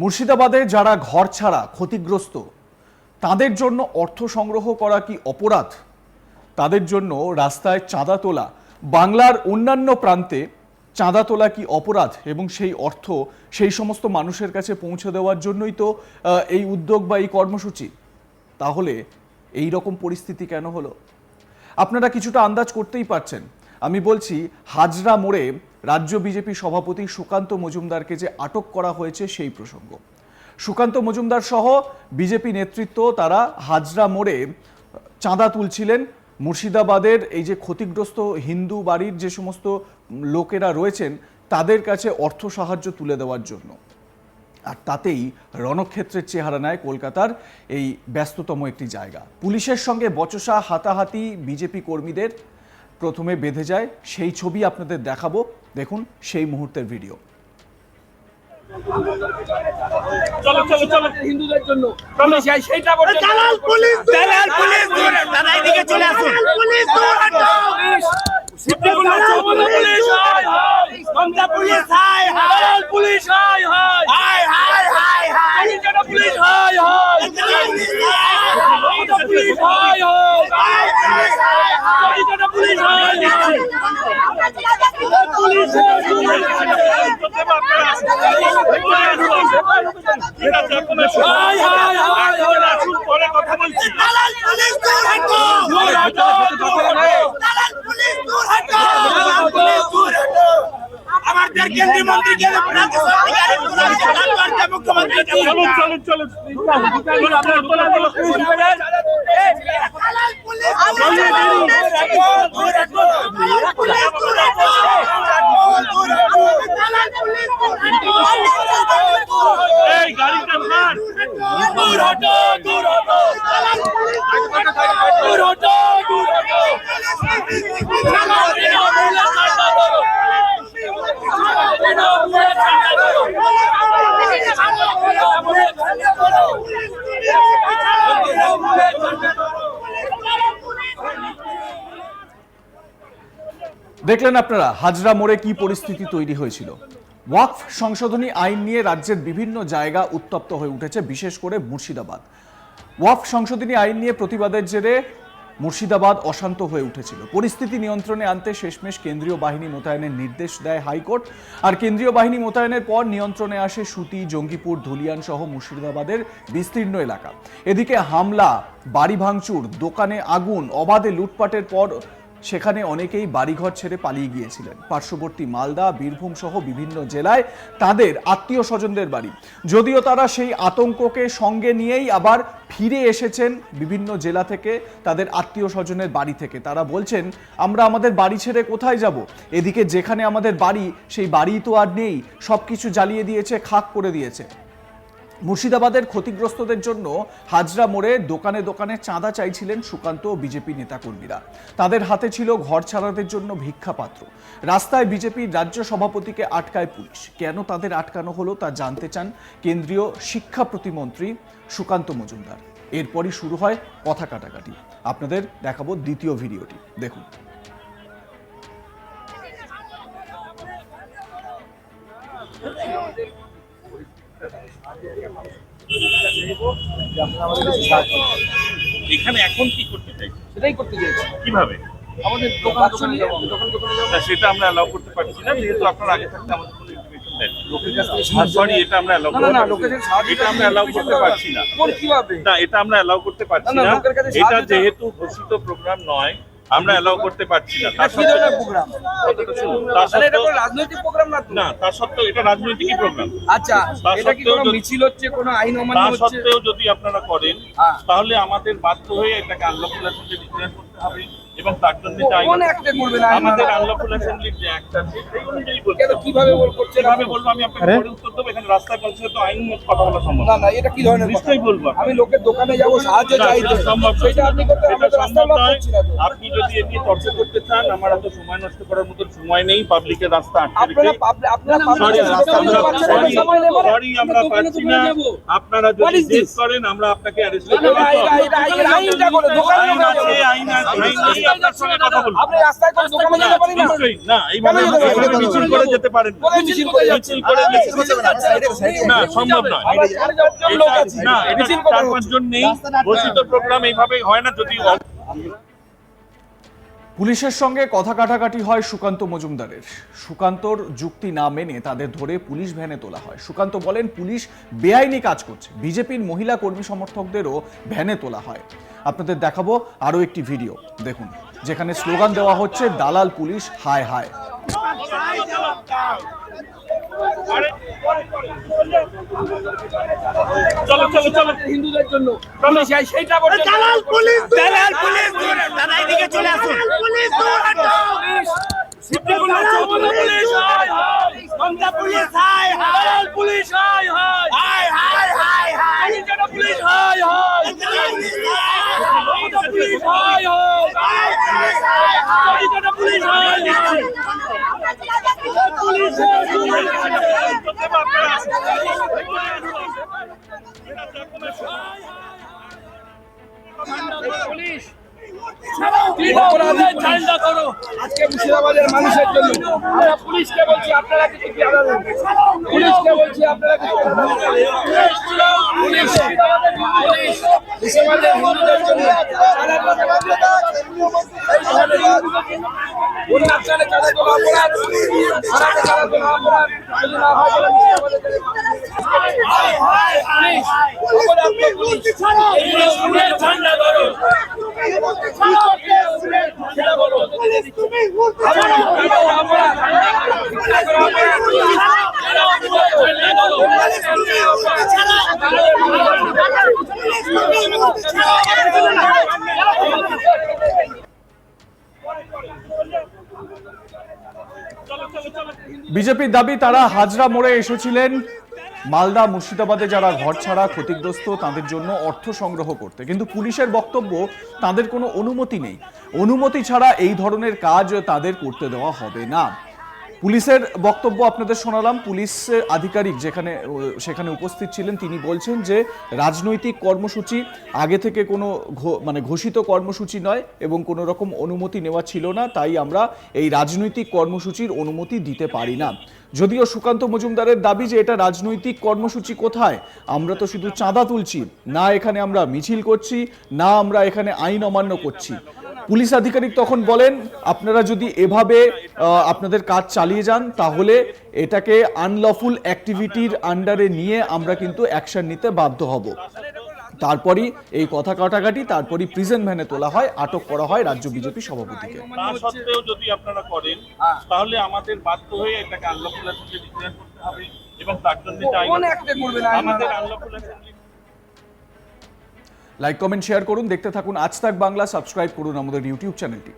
মুর্শিদাবাদে যারা ঘর ছাড়া ক্ষতিগ্রস্ত, তাদের জন্য অর্থ সংগ্রহ করা কি অপরাধ? তাদের জন্য রাস্তায় চাঁদা তোলা, বাংলার অন্যান্য প্রান্তে চাঁদা তোলা কি অপরাধ? এবং সেই অর্থ সেই সমস্ত মানুষের কাছে পৌঁছে দেওয়ার জন্যই তো এই উদ্যোগ বা এই কর্মসূচি। তাহলে এই রকম পরিস্থিতি কেন হলো? আপনারা কিছুটা আন্দাজ করতেই পারছেন। আমি বলছি, হাজরা মোড়ে রাজ্য বিজেপি সভাপতি সুকান্ত মজুমদারকে যে আটক করা হয়েছে সেই প্রসঙ্গ। সুকান্ত মজুমদার সহ বিজেপি নেতৃত্ব তারা হাজরা মোড়ে চাঁদা তুলছিলেন। মুর্শিদাবাদের এই যে ক্ষতিগ্রস্ত হিন্দু বাড়ির যে সমস্ত লোকেরা রয়েছেন, তাদের কাছে অর্থ সাহায্য তুলে দেওয়ার জন্য। আর তাতেই রণক্ষেত্রের চেহারা নেয় কলকাতার এই ব্যস্ততম একটি জায়গা। পুলিশের সঙ্গে বচসা হাতাহাতি বিজেপি কর্মীদের প্রথমে বেঁধে যায়। সেই ছবি আপনাদের দেখাবো। দেখুন সেই মুহূর্তের ভিডিও। চলো চলো চলো। হিন্দুদের জন্য। চলো। সেই- সেইটা পর্যন্ত- দালাল পুলিশ দালাল পুলিশ দূর। দাদা এদিকে চলে আসুন। পুলিশ দূর হটো সিদ্দিকুল্লাহ চৌধুরী পুলিশ হাই হাই মমতা পুলিশ হাই হাই দালাল পুলিশ হাই হাই হাই হাই হাই হাই কলিকাতা পুলিশ হাই হাই পুলিশ হাই হাই পুলিশ হাই হাই আমাদের কেন্দ্রীয় মন্ত্রী মুখ্যমন্ত্রী চলুন চলুন চলুন পুলিশ দেখলেন আপনারা হাজরা মোড়ে কি পরিস্থিতি তৈরি হয়েছিল? ওয়াকফ সংশোধনী আইন নিয়ে রাজ্যের বিভিন্ন জায়গা উত্তপ্ত হয়ে উঠেছে, বিশেষ করে মুর্শিদাবাদ। ওয়াকফ সংশোধনী আইন নিয়ে প্রতিবাদের জেরে মুর্শিদাবাদ অশান্ত হয়ে উঠেছিল। পরিস্থিতি নিয়ন্ত্রণে আনতে শেষমেশ কেন্দ্রীয় বাহিনী মোতায়েনের নির্দেশ দেয় হাইকোর্ট। আর কেন্দ্রীয় বাহিনী মোতায়েনের পর নিয়ন্ত্রণে আসে সুতি, জঙ্গিপুর, ধুলিয়ান সহ মুর্শিদাবাদের বিস্তীর্ণ এলাকা। এদিকে হামলা, বাড়ি ভাঙচুর, দোকানে আগুন, অবাধে লুটপাটের পর সেখানে অনেকেই বাড়িঘর ছেড়ে পালিয়ে গিয়েছিলেন। পার্শ্ববর্তী মালদা, বীরভূম সহ বিভিন্ন জেলায় তাদের আত্মীয় স্বজনদের বাড়ি। যদিও তারা সেই আতঙ্ককে সঙ্গে নিয়েই আবার ফিরে এসেছেন বিভিন্ন জেলা থেকে তাদের আত্মীয় স্বজনের বাড়ি থেকে। তারা বলছেন, আমরা আমাদের বাড়ি ছেড়ে কোথায় যাব? এদিকে যেখানে আমাদের বাড়ি, সেই বাড়ি তো আর নেই। সব কিছু জ্বালিয়ে দিয়েছে, খাক করে দিয়েছে। মুর্শিদাবাদের ক্ষতিগ্রস্তদের জন্য হাজরা মোড়ে দোকানে দোকানে চাঁদা চাইছিলেন সুকান্ত ও বিজেপি নেতাকর্মীরা। তাদের হাতে ছিল ঘর ছাড়াদের জন্য ভিক্ষাপাত্র রাস্তায় বিজেপির রাজ্য সভাপতিকে আটকায় পুলিশ। কেন তাদের আটকানো হলো তা জানতে চান কেন্দ্রীয় শিক্ষা প্রতিমন্ত্রী সুকান্ত মজুমদার। এরপরই শুরু হয় কথা কাটাকাটি। আপনাদের দেখাবো দ্বিতীয় ভিডিওটি। দেখুন। এখানে এখন কি করতে চাইছি সেটাই করতে চাইছি। কীভাবে? আমাদের দোকান দোকানে যাব। দোকান দোকানে যাব। না, সেটা আমরা অ্যালাউ করতে পারছি না যেহেতু আপনার আগে থাকতে আমাদের কোনো ইনফরমেশন দেন সরি এটা আমরা অ্যালাউ না, না, না, লোকের কাছে সাহায্য এটা আমরা অ্যালাউ করতে পারছি না। কোন কীভাবে? না এটা আমরা অ্যালাউ করতে পারছি না, এটা যেহেতু ঘোষিত প্রোগ্রাম নয় আমরা এলাও করতে পারছি না। রাজনৈতিক প্রোগ্রাম না তো? সত্ত্বেও এটা রাজনৈতিকই প্রোগ্রাম আচ্ছা এটা কি কোনো মিছিল হচ্ছে কোনো আইন অমান্য তা সত্ত্বেও যদি আপনারা করেন হ্যাঁ। তাহলে আমাদের বাধ্য হয়ে এটাকে আনলক করতে হবে। এবং তার জন্য কোন একটা করবেন আমাদের আনলফুল অ্যাসেম্বলির যে অ্যাক্ট সেই অনুযায়ী বলতে কীভাবে বল করছে যেভাবে বলব আমি আপনাকে পরে উত্তর দেবো এখানে রাস্তায় পৌঁছে তো আইন কথা বলা সম্ভব না না এটা কি ধরনের নিশ্চয়ই বলব আমি লোকের দোকানে যাব সাহায্য চাই সম্ভব সেটা আপনি করতে সম্ভব নয়। যদি এ নিয়ে চর্চা করতে চান আমার এত সময় নষ্ট করার মতো সময় নেই পাবলিকের রাস্তা আপনারা আপনারা সরি আমরা পাচ্ছি না। আপনারা যদি করেন আমরা আপনাকে অ্যারেস্ট আইন আছে আইন আছে আইন নেই। আপনার সঙ্গে কথা বলব আপনি রাস্তায় করে দোকানে যেতে পারি না না এইভাবে কেন যেতে পারি না? মিছিল করে যেতে পারেন মিছিল করে মিছিল করে না সম্ভব নয় আমরা চারজন লোক এটা- আছি না এটা চার পাঁচজন নেই ঘোষিত প্রোগ্রাম এইভাবে হয় না যদি পুলিশের সঙ্গে কথা কাটাকাটি হয় সুকান্ত মজুমদারের। সুকান্তর যুক্তি না মেনে তাদের ধরে পুলিশ ভ্যানে তোলা হয়। সুকান্ত বলেন, পুলিশ বেআইনি কাজ করছে। বিজেপির মহিলা কর্মী সমর্থকদেরও ভ্যানে তোলা হয়। আপনাদের দেখাবো আরও একটি ভিডিও। দেখুন, যেখানে স্লোগান দেওয়া হচ্ছে, দালাল পুলিশ, হায় হায়। চলো চলো চলো। হিন্দুদের জন্য। সেইটা দালাল পুলিশ দালাল পুলিশ দাদা এদিকে চলে আসুন পুলিশ পুলিশ পুলিশ হায়। হায় পুলিশ হাই হাই হায় হায় হায়। হায়। পুলিশ হাই হাই পুলিশ হায়। হাই আজকে মুর্শিদাবাদের মানুষের জন্য আমরা পুলিশকে বলছি আপনারা কিছু পুলিশকে বলছি আপনারা কিছু পুলিশ মুর্শিদাবাদের হিন্দুদের জন্য অপরাধ অপরাধ যদি না হয় তাহলে মুর্শিদাবাদের পুলিশ ঠান্ডা করো বিজেপির দাবি তারা হাজরা মোড়ে এসেছিলেন। মালদা, মুর্শিদাবাদে যারা ঘর ছাড়া ক্ষতিগ্রস্ত, তাদের জন্য অর্থ সংগ্রহ করতে। কিন্তু পুলিশের বক্তব্য, তাদের কোনো অনুমতি নেই। অনুমতি ছাড়া এই ধরনের কাজ তাদের করতে দেওয়া হবে না। পুলিশের বক্তব্য আপনাদের শোনালাম। পুলিশ আধিকারিক যেখানে সেখানে উপস্থিত ছিলেন, তিনি বলছেন যে রাজনৈতিক কর্মসূচি আগে থেকে কোনো মানে ঘোষিত কর্মসূচি নয় এবং কোনো রকম অনুমতি নেওয়া ছিল না, তাই আমরা এই রাজনৈতিক কর্মসূচির অনুমতি দিতে পারি না। যদিও সুকান্ত মজুমদারের দাবি যে এটা রাজনৈতিক কর্মসূচি কোথায়, আমরা তো শুধু চাঁদা তুলছি, না এখানে আমরা মিছিল করছি, না আমরা এখানে আইন অমান্য করছি। পুলিশ আধিকারিক তখন বলেন আপনারা যদি এভাবে আপনাদের কাজ চালিয়ে যান তাহলে এটাকে আনলফুল অ্যাক্টিভিটির আন্ডারে নিয়ে আমরা কিন্তু অ্যাকশন নিতে বাধ্য হব। তারপরই এই কথা কাটাকাটি তারপরই প্রিজেন্ট ভ্যানে তোলা হয় আটক করা হয় রাজ্য বিজেপি সভাপতিকে। তা সত্ত্বেও যদি আপনারা করেন তাহলে আমাদের বাধ্য হয়ে এটাকে আনলফুল ডিক্লেয়ার করতে হবে এবং তার জন্য আমাদের আনলফুল লাইক কমেন্ট শেয়ার করুন দেখতে থাকুন। আজ তাক বাংলা সাবস্ক্রাইব করুন আমাদের ইউটিউব চ্যানেলটি